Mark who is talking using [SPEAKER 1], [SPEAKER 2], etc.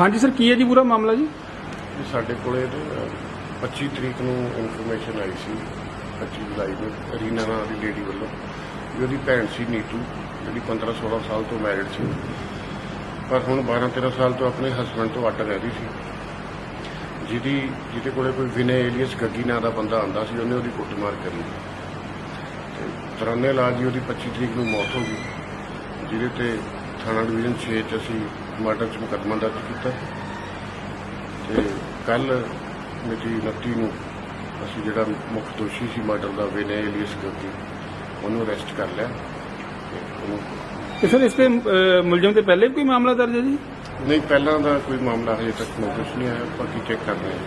[SPEAKER 1] ਹਾਂਜੀ ਸਰ, ਕੀ ਹੈ ਜੀ ਪੂਰਾ ਮਾਮਲਾ ਜੀ?
[SPEAKER 2] ਕਿ ਸਾਡੇ ਕੋਲੇ ਨਾ 25 ਤਰੀਕ ਨੂੰ ਇਨਫੋਰਮੇਸ਼ਨ ਆਈ ਸੀ 25 ਜੁਲਾਈ ਨੂੰ, ਰੀਨਾ ਨਾਂ ਦੀ ਲੇਡੀ ਵੱਲੋਂ, ਵੀ ਉਹਦੀ ਭੈਣ ਸੀ ਨੀਤੂ, ਜਿਹੜੀ 15 16 ਸਾਲ ਤੋਂ ਮੈਰਿਡ ਸੀ। ਪਰ ਹੁਣ 12 13 ਸਾਲ ਤੋਂ ਆਪਣੇ ਹਸਬੰਡ ਤੋਂ ਅੱਡ ਰਹਿ ਰਹੀ ਸੀ। ਜਿਹਦੀ, ਜਿਹਦੇ ਕੋਲੇ ਕੋਈ ਵਿਨੇ ਏਲੀਅਸ ਗੱਗੀ ਨਾਂ ਦਾ ਬੰਦਾ ਆਂਦਾ ਸੀ, ਉਹਨੇ ਉਹਦੀ ਕੁੱਟਮਾਰ ਕਰੀ। ਤੇ ਤਰਾਨੇ ਲਾਲ ਜੀ ਉਹਦੀ 25 ਤਰੀਕ ਨੂੰ ਮੌਤ ਹੋ ਗਈ। ਜਿਹਦੇ ਤੇ ਥਾਣਾ ਡਿਵੀਜ਼ਨ 6 ਚ ਅਸੀਂ ਮਰਡਰ ਚ ਮੁਕੱਦਮਾ ਦਰਜ ਕੀਤਾ। ਤੇ ਕੱਲ ਮਿਤੀ 29 ਨੂੰ ਅਸੀਂ ਜਿਹੜਾ ਮੁੱਖ ਦੋਸ਼ੀ ਸੀ ਮਰਡਰ ਦਾ ਵਿਨੇ ਏਲੀਅਸ ਗੱਗੀ ਉਹਨੂੰ ਅਰੈਸਟ ਕਰ ਲਿਆ। ਤੇ ਉਹਨੂੰ
[SPEAKER 1] ਤੇ ਸਰ ਇਸ ਤੇ ਮੁਲਜ਼ਮ ਤੇ ਪਹਿਲੇ ਵੀ ਕੋਈ ਮਾਮਲਾ ਦਰਜ ਹੈ ਜੀ?
[SPEAKER 2] ਨਹੀਂ ਪਹਿਲਾਂ ਦਾ ਕੋਈ ਮਾਮਲਾ ਹਜੇ ਤੱਕ ਨੋਟਿਸ ਨਹੀਂ ਆਇਆ ਬਾਕੀ ਚੈੱਕ ਕਰ ਰਹੇ ਹਾਂ।